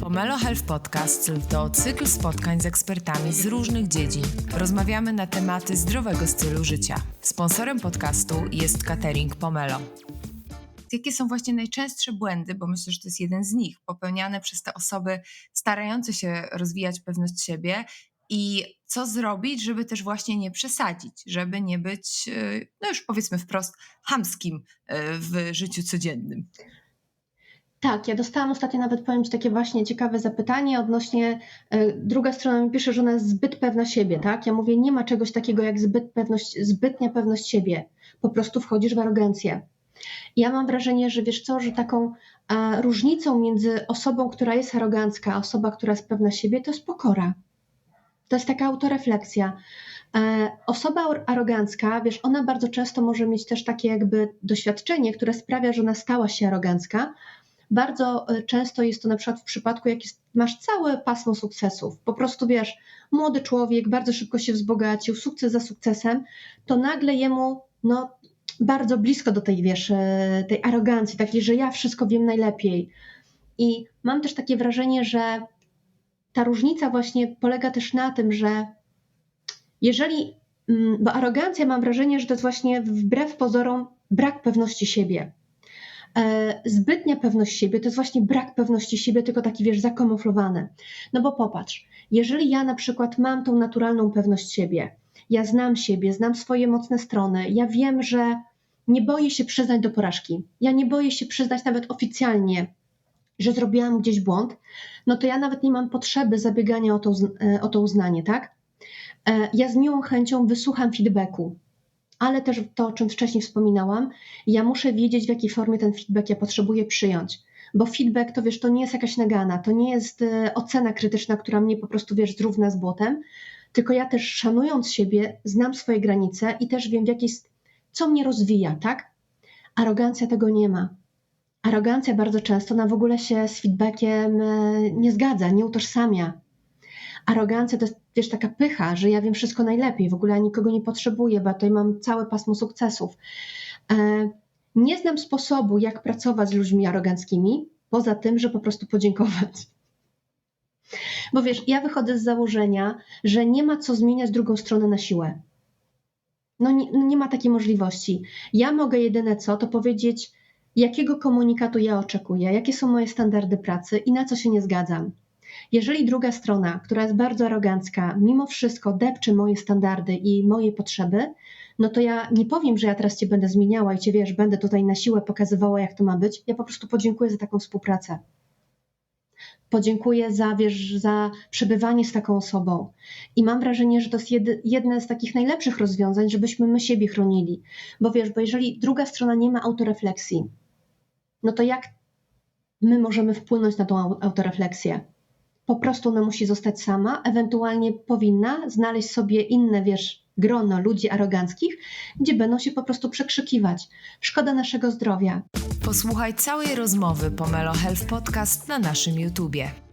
Pomelo Health Podcast to cykl spotkań z ekspertami z różnych dziedzin. Rozmawiamy na tematy zdrowego stylu życia. Sponsorem podcastu jest catering Pomelo. Jakie są właśnie najczęstsze błędy, bo myślę, że to jest jeden z nich, popełniane przez te osoby starające się rozwijać pewność siebie i co zrobić, żeby też właśnie nie przesadzić, żeby nie być, e, no już powiedzmy wprost, hamskim e, w życiu codziennym. Tak, ja dostałam ostatnio nawet, powiem Ci, takie właśnie ciekawe zapytanie odnośnie, y, druga strona mi pisze, że ona jest zbyt pewna siebie, tak? Ja mówię, nie ma czegoś takiego jak zbyt pewność, zbytnia pewność siebie. Po prostu wchodzisz w arogancję. Ja mam wrażenie, że wiesz co, że taką a, różnicą między osobą, która jest arogancka, a osobą, która jest pewna siebie, to jest pokora. To jest taka autorefleksja. E, osoba arogancka, wiesz, ona bardzo często może mieć też takie jakby doświadczenie, które sprawia, że ona stała się arogancka, bardzo e, często jest to na przykład w przypadku, jak jest, masz całe pasmo sukcesów. Po prostu wiesz, młody człowiek bardzo szybko się wzbogacił, sukces za sukcesem, to nagle jemu no, bardzo blisko do tej, wiesz, e, tej arogancji, takiej, że ja wszystko wiem najlepiej. I mam też takie wrażenie, że ta różnica właśnie polega też na tym, że jeżeli, mm, bo arogancja mam wrażenie, że to jest właśnie wbrew pozorom brak pewności siebie. E, zbytnia pewność siebie to jest właśnie brak pewności siebie, tylko taki wiesz, zakamuflowany. No bo popatrz, jeżeli ja na przykład mam tą naturalną pewność siebie, ja znam siebie, znam swoje mocne strony, ja wiem, że nie boję się przyznać do porażki, ja nie boję się przyznać nawet oficjalnie, że zrobiłam gdzieś błąd, no to ja nawet nie mam potrzeby zabiegania o to, o to uznanie, tak? E, ja z miłą chęcią wysłucham feedbacku, ale też to, o czym wcześniej wspominałam, ja muszę wiedzieć, w jakiej formie ten feedback ja potrzebuję przyjąć. Bo feedback to wiesz, to nie jest jakaś nagana, to nie jest e, ocena krytyczna, która mnie po prostu wiesz, zrówna z błotem, tylko ja też szanując siebie, znam swoje granice i też wiem, w jakiej, co mnie rozwija, tak? Arogancja tego nie ma. Arogancja bardzo często na w ogóle się z feedbackiem e, nie zgadza, nie utożsamia. Arogancja to jest wiesz, taka pycha, że ja wiem wszystko najlepiej, w ogóle ja nikogo nie potrzebuję, bo tutaj mam całe pasmo sukcesów. E, nie znam sposobu, jak pracować z ludźmi aroganckimi, poza tym, że po prostu podziękować. Bo wiesz, ja wychodzę z założenia, że nie ma co zmieniać drugą stronę na siłę. No nie, nie ma takiej możliwości. Ja mogę jedyne co, to powiedzieć, jakiego komunikatu ja oczekuję, jakie są moje standardy pracy i na co się nie zgadzam. Jeżeli druga strona, która jest bardzo arogancka, mimo wszystko depcze moje standardy i moje potrzeby, no to ja nie powiem, że ja teraz cię będę zmieniała i cię wiesz, będę tutaj na siłę pokazywała, jak to ma być. Ja po prostu podziękuję za taką współpracę. Podziękuję za, wiesz, za przebywanie z taką osobą. I mam wrażenie, że to jest jedne z takich najlepszych rozwiązań, żebyśmy my siebie chronili. Bo wiesz, bo jeżeli druga strona nie ma autorefleksji, no to jak my możemy wpłynąć na tą autorefleksję? Po prostu ona musi zostać sama, ewentualnie powinna znaleźć sobie inne, wiesz, grono ludzi aroganckich, gdzie będą się po prostu przekrzykiwać. Szkoda naszego zdrowia. Posłuchaj całej rozmowy Pomelo Health Podcast na naszym YouTubie.